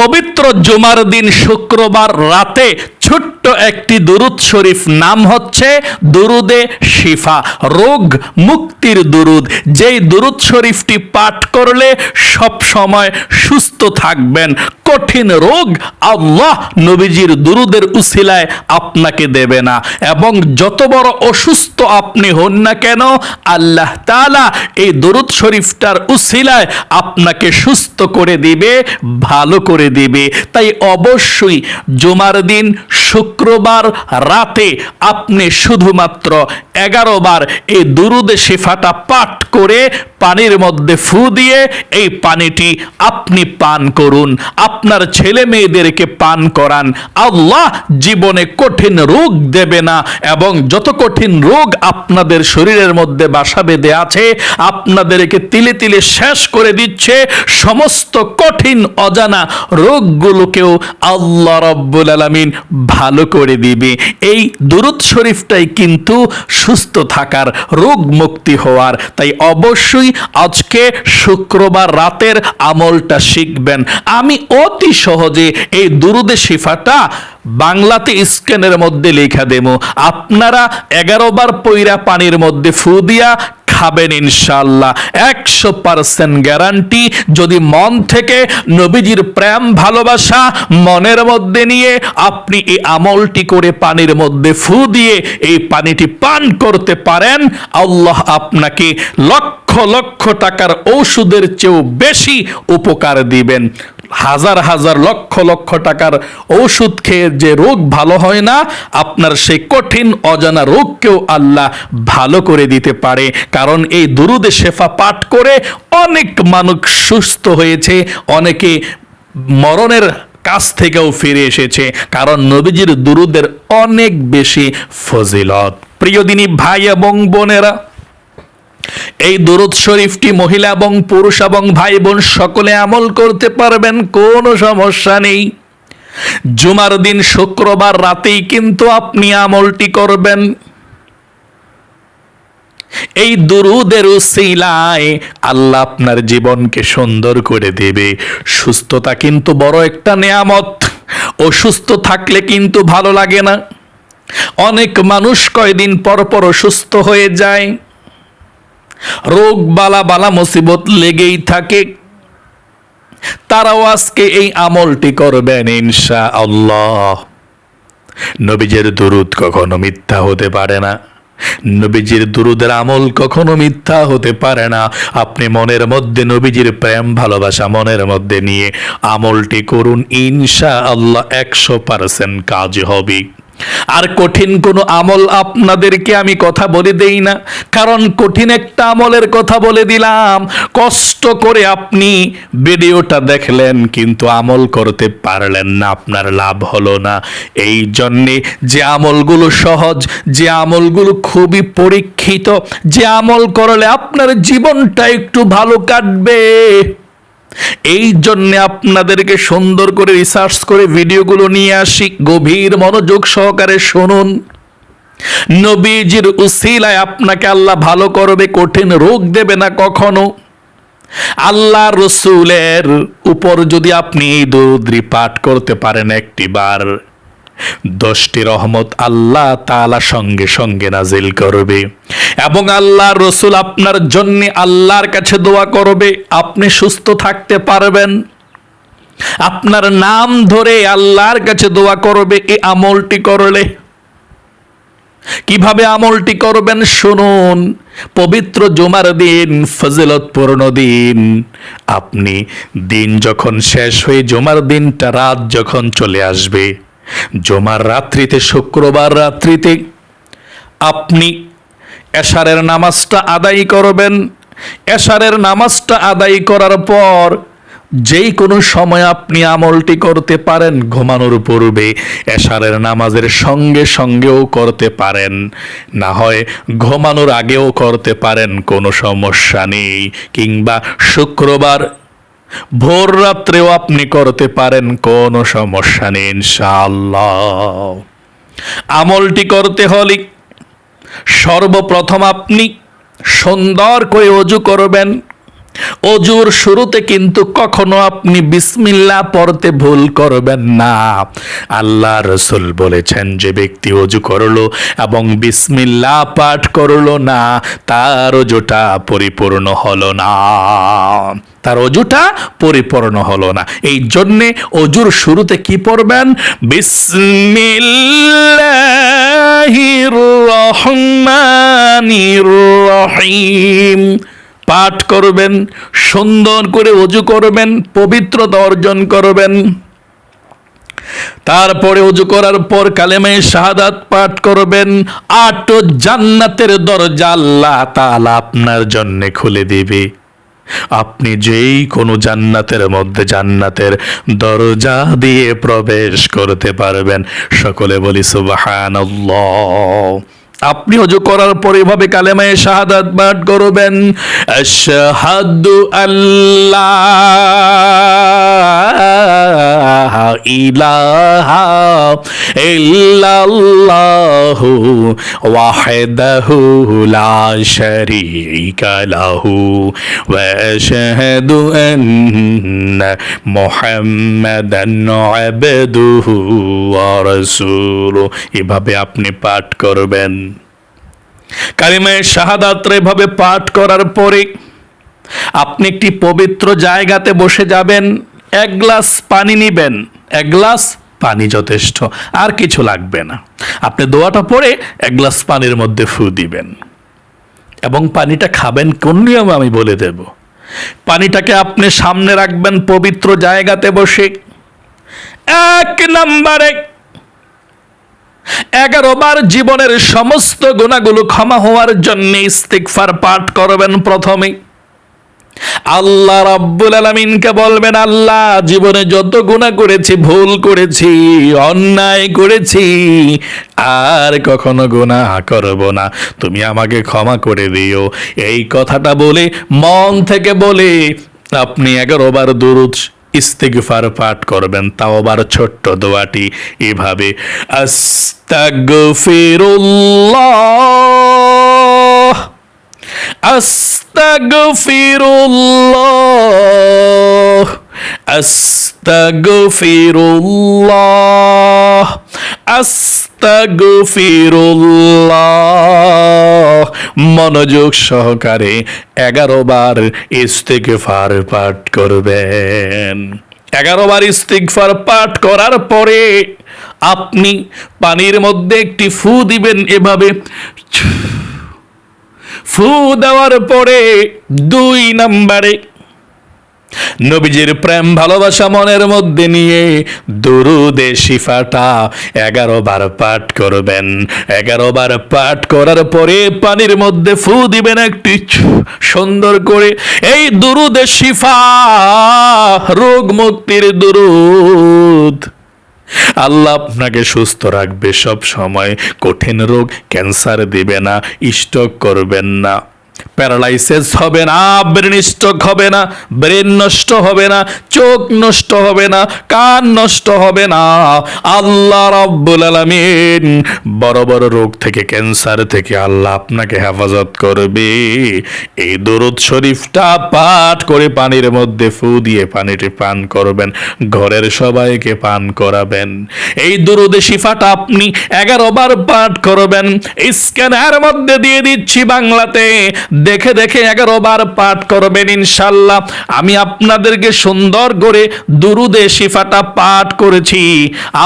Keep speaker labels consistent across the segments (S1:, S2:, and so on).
S1: পবিত্র জুমার দিন শুক্রবার রাতে ছোট্ট একটি দুরুদ শরীফ নাম হচ্ছে দুরুদে শিফা, রোগ মুক্তির দুরুদ। যেই দুরুদ শরীফটি পাঠ করলে সব সময় সুস্থ থাকবেন। কঠিন রোগ আল্লাহ নবীজির দুরুদের উসিলায় আপনাকে দেবে না। এবং যত বড় অসুস্থ আপনি হন না কেন, আল্লাহ তাআলা এই দরুদ শরীফটার উসিলায় আপনাকে সুস্থ করে দিবে, ভালো করে দিবে। তাই অবশ্যই জুমার দিন শুক্রবার রাতে আপনি শুধুমাত্র এগারো বার এই দুরুদে শিফাটা পাঠ করে পানির মধ্যে ফু দিয়ে এই পানিটি আপনি পান করুন। আপনার ছেলে মেয়েদেরকে পান করান। আল্লাহ জীবনে কঠিন রোগ দেবে না এবং যত কঠিন রোগ আপনাদের শরীরের মধ্যে বাসা বেঁধে আছে, আপনাদেরকে তিলে তিলে শেষ করে দিচ্ছে সমস্ত কঠিন অজানা রোগগুলোকেও আল্লাহ রব্বুল আলামিন ভালো করে দিবে। এই দুরুদ শরীফটাই কিন্তু সুস্থ থাকার রোগ মুক্তি হওয়ার। তাই অবশ্যই আজকে শুক্রবার রাতের আমলটা শিখবেন। আমি অতি সহজে এই দুরুদে শিফাটা বাংলাতে স্ক্যানের মধ্যে লেখা দেব। আপনারা এগারো বার পৈরা পানির মধ্যে ফু দিয়া খাবেন ইনশাল্লাহ একশো পার্সেন্ট গ্যারান্টি যদি মন থেকে নবীজির প্রেম, ভালোবাসা মনের মধ্যে নিয়ে আপনি এই আমলটি করে পানির মধ্যে ফু দিয়ে এই পানিটি পান করতে পারেন, আল্লাহ আপনাকে লক্ষ লক্ষ টাকার ঔষধের চেয়েও বেশি উপকার দিবেন। হাজার হাজার লক্ষ লক্ষ টাকার ঔষধ খেয়ে যে রোগ ভালো হয় না, আপনার সেই কঠিন অজানা রোগকেও আল্লাহ ভালো করে দিতে পারে। কারণ এই দুরুদে শেফা পাঠ করে অনেক মানুষ সুস্থ হয়েছে, অনেকে মরণের কাছ থেকেও ফিরে এসেছে। কারণ নবীজির দুরুদের অনেক বেশি ফজিলত। প্রিয় দিনী ভাই এবং বোনেরা এই দুরুদ শরীফটি মহিলা এবং পুরুষ এবং ভাই বোন সকলে আমল করতে পারবেন, কোনো সমস্যা নেই। জুমার দিন শুক্রবার রাতেই কিন্তু আপনি আমলটি করবেন। এই দুরুদের উসিলায় আল্লাহ আপনার জীবনকে সুন্দর করে দেবে। সুস্থতা কিন্তু বড় একটা নেয়ামত। অসুস্থ থাকলে কিন্তু ভালো লাগে না। অনেক মানুষ কয়দিন পর পর অসুস্থ হয়ে যায়। রোগ বালা বালা মুসিবত লেগেই থাকে। তারাও আজকে এই আমলটি করবেন ইনশা আল্লাহ নবীজের দুরুদ কখনো মিথ্যা হতে পারে না। নবীজির দুরুদের আমল কখনো মিথ্যা হতে পারে না। আপনি মনের মধ্যে নবীজির প্রেম, ভালোবাসা মনের মধ্যে নিয়ে আমলটি করুন ইনশা আল্লাহ একশো পার্সেন্ট কাজ হবে। আর কঠিন কোনো আমল আপনাদেরকে আমি কথা বলে দেই না। কারণ কঠিন একটা আমলের কথা বলে দিলাম। কষ্ট করে আপনি ভিডিওটা দেখলেন, কিন্তু আমল করতে পারলেন না, আপনার লাভ হলো না। এই জন্যে যে আমলগুলো সহজ, যে আমলগুলো খুবই পরীক্ষিত, যে আমল করলে আপনার জীবনটা একটু ভালো কাটবে। এই জন্যে আপনাদেরকে সুন্দর করে রিসার্চ করে ভিডিওগুলো নিয়ে আসি। গভীর মনোযোগ সহকারে শুনুন। নবীজির উসিলায় আপনাকে আল্লাহ ভালো করবে, কঠিন রোগ দেবে না কখনো। আল্লাহ রসুলের উপর যদি আপনি এই দরুদ্রি পাঠ করতে পারেন একটিবার। দশটি রহমত আল্লাহ তাআলা সঙ্গে সঙ্গে নাজিল করবে। এবং আল্লাহ রসুল আপনার জন্য আল্লাহর কাছে দোয়া করবে। আপনি সুস্থ থাকতে পারবেন। আপনার নাম ধরে আল্লাহর কাছে দোয়া করবে এই আমলটি করলে। কীভাবে আমলটি করবেন শুনুন। পবিত্র জুমার দিন, ফজিলতপূর্ণ দিন। আপনি দিন যখন শেষ হয়ে জুমার দিনটা, রাত যখন চলে আসবে জুমার রাত্রিতে, শুক্রবার রাত্রিতে আপনি এশারের নামাজটা আদায় করবেন। এশারের নামাজটা আদায় করার পর যেই কোনো সময় আপনি আমলটি করতে পারেন, ঘুমানোর পূর্বে এশারের নামাজের সঙ্গে সঙ্গেও করতে পারেন। না হয় ঘুমানোর আগেও করতে পারেন, কোনো সমস্যা নেই। কিংবা শুক্রবার ভোর রাত্রেও আপনি করতে পারেন কোনো সমস্যা নেই, ইনশাআল্লাহ। আমলটি করতে হলে সর্বপ্রথম আপনি সুন্দর করে অজু করবেন অজুর শুরুতে কিন্তু কখনো আপনি বিসমিল্লা পড়তে ভুল করবেন না। আল্লাহ রসুল বলেছেন, যে ব্যক্তি অজু করল এবং বিসমিল্লা পাঠ করল না, তার অজুটা পরিপূর্ণ হলো না। তার অজুটা পরিপূর্ণ হলো না। এই জন্যে অজুর শুরুতে কি পড়বেন? বিসমিল্লাহির রহমানির রহিম। পাঠ করবেন, সুন্দর করে অজু করবেন, পবিত্রতা অর্জন করবেন। তারপরে অজু করার পর কালেমে শাহাদাত পাঠ করবেন। আট জান্নাতের দরজা আল্লাহ তাআলা আপনার জন্য খুলে দিবে। আপনি যেই কোনো জান্নাতের মধ্যে জান্নাতের দরজা দিয়ে প্রবেশ করতে পারবেন। সকলে বলি সুবহানাল্লাহ। আপনি অজু করার পর এভাবে কালেমায় শাহাদাত পাঠ করবেন, আশহাদু আল্লাহ ইলাহা ইল্লাল্লাহু ওয়াহদাহু লা শারীকা লাহু ওয়া আশহাদু আন্না মুহাম্মাদান আবদুহু ওয়া রাসূলুহু। এভাবে আপনি পাঠ করবেন। কালিমায় শাহাদাত এভাবে পাঠ করার পরে আপনি একটি পবিত্র জায়গাতে বসে যাবেন, এক গ্লাস পানি নিবেন, এক গ্লাস পানি যথেষ্ট, আর কিছু লাগবে না। আপনি দোয়াটা পরে এক গ্লাস পানির মধ্যে ফু দিবেন। এবং পানিটা খাবেন কোন নিয়মে আমি বলে দেব? পানিটাকে আপনি সামনে রাখবেন পবিত্র জায়গাতে বসে। এক নম্বরে এগারো বার জীবনের সমস্ত গুণাগুলো ক্ষমা হওয়ার জন্য ইস্তিকফার পাঠ করবেন প্রথমে। আল্লাহ রাব্বুল আলামিনকে বলবেন, আল্লাহ, জীবনে যত গুনাহ করেছি, ভুল করেছি, অন্যায় করেছি, আর কখনো গুনাহ করব না। তুমি আমাকে ক্ষমা করে দিও। এই কথাটা বলে, মন থেকে বলে, আপনি এগারো বার ইস্তিগফার পাঠ করবেন তাও আবার ছোট্ট দোয়াটি। এভাবে আস্তাগফিরুল্লাহ আস্তাগফিরুল্লাহ। আস্তাগফিরুল্লাহ আস্তাগফিরুল্লাহ। মনোযোগ সহকারে এগারো বার ইস্তেগফার পাঠ করবেন। এগারো বার ইস্তিগফার পাঠ করার পরে আপনি পানির মধ্যে একটি ফু দিবেন এভাবে। ফু দেওয়ার পরে দুই নম্বরে নবীজির প্রেম, ভালোবাসা মনের মধ্যে নিয়ে দুরুদে শিফাটা এগারো বার পাঠ করবেন। এগারো বার পাঠ করার পরে পানির মধ্যে ফু দিবেন একটি সুন্দর করে। এই দুরুদে শিফা, রোগ মুক্তির দুরুদ। আল্লাহ আপনাকে সুস্থ রাখবে সব সময়। কঠিন রোগ ক্যান্সার দিবে না, স্ট্রোক করবেন না। প্যারালাইসিস হবে না, ব্রেন স্ট্রোক হবে না, ব্রেন নষ্ট হবে না, চোখ নষ্ট হবে না, কান নষ্ট হবে না। আল্লাহ রাব্বুল আলামিন বড় বড় রোগ থেকে, ক্যান্সার থেকে আল্লাহ আপনাকে হেফাজত করবে। এই দরুদ শরীফটা পাঠ করে পানির মধ্যে ফু দিয়ে পানিটি পান করবেন, ঘরের সবাইকে পান করাবেন। এই দুরুদে শিফাটা আপনি এগারো বার পাঠ করবেন, স্ক্যানার মধ্যে দিয়ে দিচ্ছি বাংলাতে দেখে দেখে এগারো বার পাঠ করবেন ইনশাল্লাহ। আমি আপনাদেরকে সুন্দর করে দুরুদে শিফাটা পাঠ করেছি।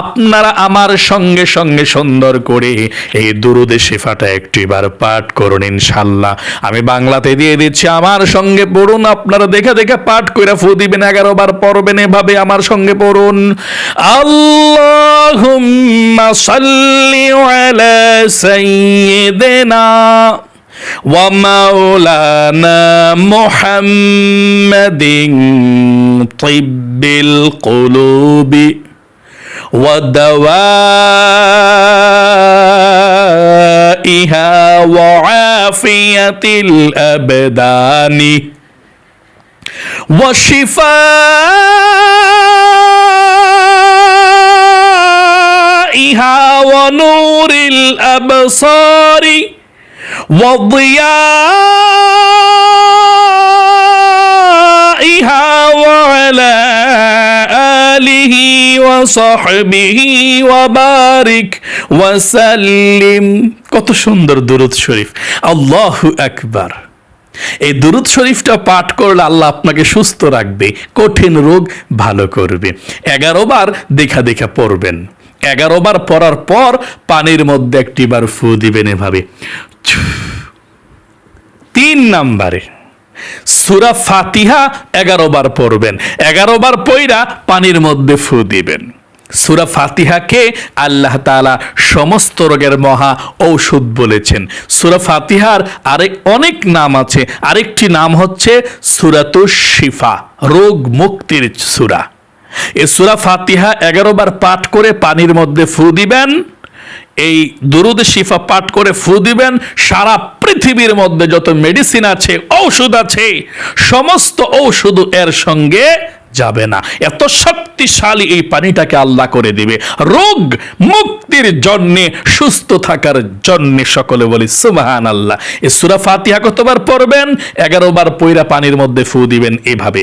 S1: আপনারা আমার সঙ্গে সঙ্গে সুন্দর করে এই দুরুদে শিফাটা একটিবার পাঠ করুন ইনশাল্লাহ। আমি বাংলাতে দিয়ে দিচ্ছি, আমার সঙ্গে পড়ুন, আপনারা দেখে দেখে পাঠ করে ফু দিবেন, এগারো বার পড়বেন, এভাবে আমার সঙ্গে পড়ুন। আল্লাহুম্মা সাল্লি আলা সাইয়্যিদিনা ومولانا محمد طب القلوب ودوائها وعافية الأبدان وشفائها ونور الأبصار وضيائها وعلى آله وصحبه وبارك وسلم. কত সুন্দর দুরুদ শরীফ। আল্লাহু আকবার। এই দুরুদ শরীফটা পাঠ করলে আল্লাহ আপনাকে সুস্থ রাখবে, কঠিন রোগ ভালো করবে। এগারো বার দেখা দেখা পড়বেন। এগারো বার পড়ার পর পানির মধ্যে একটি বার ফু দিবেন এভাবে। তিন নাম্বারে, সুরা ফাতিহা এগারো বার পড়বেন। এগারো বার পইরা পানির মধ্যে ফু দিবেন। সুরা ফাতিহাকে আল্লাহ তাআলা সমস্ত রোগের মহা ঔষধ বলেছেন। সুরা ফাতিহার আরেক অনেক নাম আছে। আরেকটি নাম হচ্ছে সুরাতু শিফা, রোগ মুক্তির সুরা। এই সুরা ফাতিহা এগারো বার পাঠ করে পানির মধ্যে ফু দিবেন। এই দুরুদ শিফা পাঠ করে ফু দিবেন। সারা পৃথিবীর মধ্যে যত মেডিসিন আছে, ঔষধ আছে, সমস্ত ঔষধ এর সঙ্গে যাবে না। এত শক্তিশালী এই পানিটাকে আল্লাহ করে দিবে। রোগ মুক্তির জন্যে, সুস্থ থাকার জন্যে সকলে বলি সুবাহান আল্লাহ এ সুরা ফাতিহা কতবার পড়বেন? এগারো বার পয়রা পানির মধ্যে ফু দিবেন এভাবে।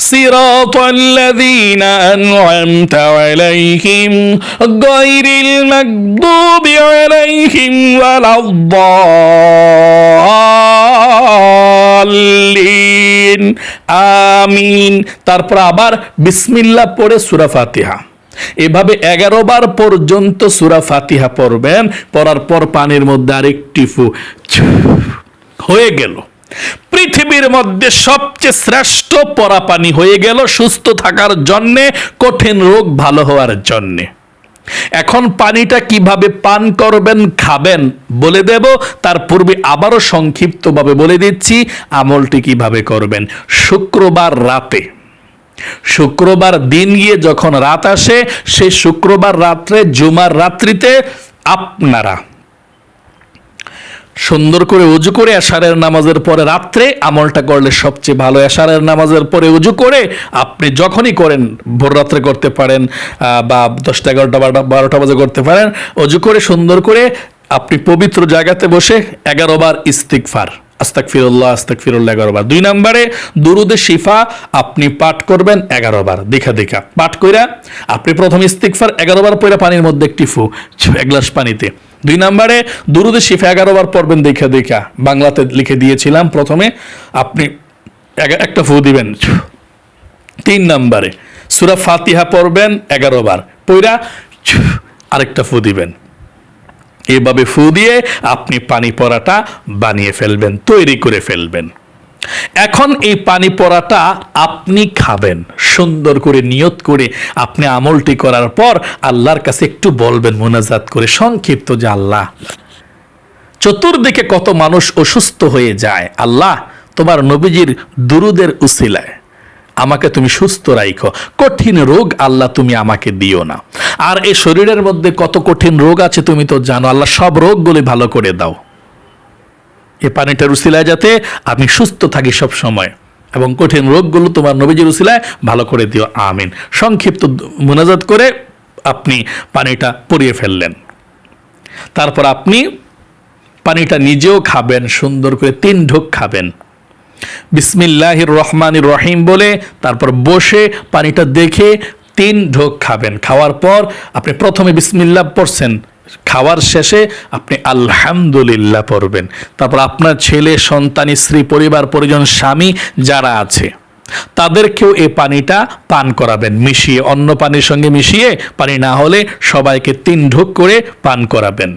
S1: صراط الذين أنعمت عليهم غير المغضوب عليهم ولا الضالين আমিন তারপর আবার বিসমিল্লাহ পড়ে সূরা ফাতিহা এভাবে এগারো বার পর্যন্ত সূরা ফাতিহা পড়বেন পড়ার পর পানির মধ্যে আরেকটি ফু হয়ে গেল পৃথিবীর মধ্যে সবচেয়ে শ্রেষ্ঠ পরা পানি হয়ে গেল সুস্থ থাকার জন্যে, কঠিন রোগ ভালো হওয়ার জন্যে। এখন পানিটা কীভাবে পান করবেন, খাবেন, বলে দেব। তার পূর্বে আবারও সংক্ষিপ্তভাবে বলে দিচ্ছি, আমলটি কীভাবে করবেন। শুক্রবার রাতে। শুক্রবার দিন গিয়ে যখন রাত আসে সেই শুক্রবার রাত্রে, জুমার রাত্রিতে আপনারা সুন্দর করে উজু করে এশারের নামাজের পরে রাত্রে আমলটা করলে সবচেয়ে ভালো। এশারের নামাজের পরে উজু করে আপনি যখনই করেন, ভোর রাত্রে করতে পারেন বা দশটা এগারোটা, বারোটা বারোটা বাজে করতে পারেন, উজু করে সুন্দর করে আপনি পবিত্র জায়গাতে বসে এগারো বার ইস্তিকফার আস্তাক ফিরুল্লাহ আস্তাক ফিরুল্লাহ এগারো বার। দুই নম্বরে দুরুদে শিফা আপনি পাঠ করবেন এগারো বার দেখা দেখা পাঠ কইরা আপনি প্রথম ইস্তিকফার এগারো বার পয়রা পানির মধ্যে একটি ফু, এক গ্লাস পানিতে। দুই নম্বরে, দুরুদে শিফে এগারো বার পড়বেন দেখা দেখা। বাংলাতে লিখে দিয়েছিলাম প্রথমে, আপনি একটা ফু দিবেন। তিন নম্বরে, সুরা ফাতিহা পড়বেন এগারো বার পইরা আরেকটা ফু দিবেন। এভাবে ফু দিয়ে আপনি পানি পড়াটা বানিয়ে ফেলবেন, তৈরি করে ফেলবেন। এখন এই পানি পড়াটা আপনি খাবেন। সুন্দর করে নিয়ত করে আপনি আমলটি করার পর আল্লাহর কাছে একটু বলবেন, মোনাজাত করে। সংক্ষিপ্ত যে আল্লাহ। চতুর্দিকে কত মানুষ অসুস্থ হয়ে যায়। আল্লাহ, তোমার নবীজির দুরুদের উসিলায়। আমাকে তুমি সুস্থ রাখো কঠিন রোগ আল্লাহ তুমি আমাকে দিও না। আর এই শরীরের মধ্যে কত কঠিন রোগ আছে তুমি তো জানো। আল্লাহ সব রোগগুলি ভালো করে দাও। এই পানিটার উসিলায় যাতে আমি সুস্থ থাকি সব সময়। এবং কঠিন রোগগুলো তোমার নবীজির উসিলায় ভালো করে দিও। আমিন। সংক্ষিপ্ত মোনাজাত করে আপনি পানিটা পরিয়ে ফেললেন। তারপর আপনি পানিটা নিজেও খাবেন, সুন্দর করে তিন ঢোক খাবেন। বিসমিল্লাহির রহমানির রহিম বলে তারপর বসে পানিটা দেখে তিন ঢোক খাবেন। খাওয়ার পর আপনি প্রথমে বিসমিল্লাহ পড়ছেন। খাওয়ার শেষে আপনি আলহামদুলিল্লাহ পড়বেন। তারপর আপনার ছেলে, সন্তান, স্ত্রী, পরিবার, পরিজন, স্বামী যারা আছে, তাদেরকেও এই পানিটা পান করাবেন। মিশিয়ে, অন্য পানির সঙ্গে মিশিয়ে পানি না হলে সবাইকে তিন ঢোক করে পান করাবেন।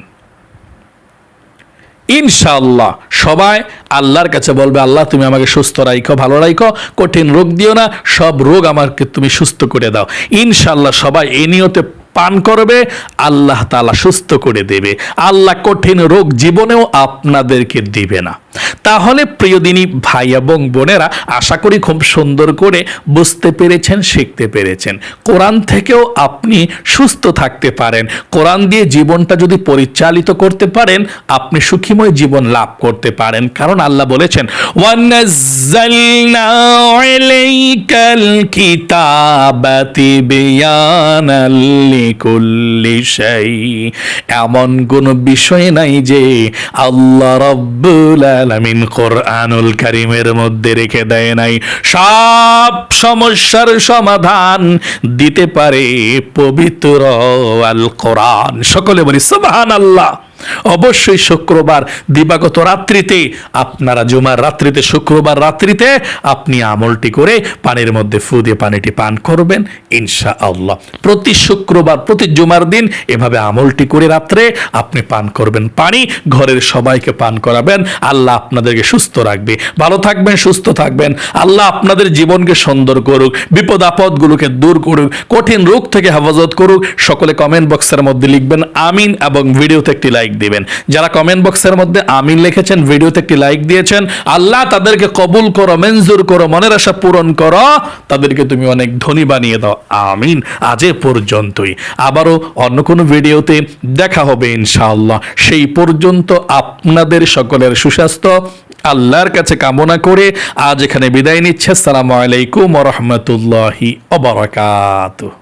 S1: ইনশাআল্লাহ সবাই আল্লাহর কাছে বলবে, আল্লাহ, তুমি আমাকে সুস্থ রাখো ভালো রাখো কঠিন রোগ দিও না, সব রোগ আমাকে তুমি সুস্থ করে দাও। ইনশাআল্লাহ সবাই এ নিয়তে পান করবে, আল্লাহ তালা সুস্থ করে দেবে। আল্লাহ কঠিন রোগ জীবনেও আপনাদেরকে দিবে না। তাহলে প্রিয়দিনী ভাই এবং বোনেরা, আশা করি খুব সুন্দর করে বুঝতে পেরেছেন, শিখতে পেরেছেন। কোরআন থেকেও আপনি সুস্থ থাকতে পারেন। কোরআন দিয়ে জীবনটা যদি পরিচালিত করতে পারেন, আপনি সুখীময় জীবন লাভ করতে পারেন। কারণ আল্লাহ বলেছেন, ওয়ানাজ্জালনা আলাইকাল লিকুল্লি শাই এমন কোন বিষয় নাই যে আল্লাহ রব্বুল আলামিন কোরআনুল কারীমের মধ্যে রেখে দেয় নাই। সব সমস্যার সমাধান দিতে পারে পবিত্র আল কোরআন। সকলে বলি, সুবহানাল্লাহ। অবশ্যই শুক্রবার দিবাগত রাত্রিতে, আপনারা জুমার রাত্রিতে, শুক্রবার রাত্রিতে আপনি আমলটি করে পানির মধ্যে ফু দিয়ে পানিটি পান করবেন ইনশা আল্লাহ প্রতি শুক্রবার, প্রতি জুমার দিন এভাবে আমলটি করে রাত্রে আপনি পান করবেন পানি, ঘরের সবাইকে পান করাবেন, আল্লাহ আপনাদেরকে সুস্থ রাখবে। ভালো থাকবেন, সুস্থ থাকবেন, আল্লাহ আপনাদের জীবনকে সুন্দর করুক বিপদ আপদগুলোকে দূর করুক, কঠিন রোগ থেকে হেফাজত করুক, সকলে কমেন্ট বক্সের মধ্যে লিখবেন, আমিন, এবং ভিডিওতে একটি লাইক দিবেন। যারা কমেন্ট বক্সের মধ্যে আমিন লিখেছেন ভিডিওতে একটি লাইক দিয়েছেন, আল্লাহ তাদেরকে কবুল করো, মঞ্জুর করো, মনের আশা পূরণ করো, তাদেরকে তুমি অনেক ধনী বানিয়ে দাও। আমিন। আজ পর্যন্তই। আবারও অন্য কোনো ভিডিওতে দেখা হবে ইনশাআল্লাহ। সেই পর্যন্ত আপনাদের সকলের সুস্বাস্থ্য, আল্লাহর কাছে কামনা করে আজ এখানে বিদায় নিচ্ছে। আসসালামু আলাইকুম রহমতুল্লাহি অবরাকাতুহ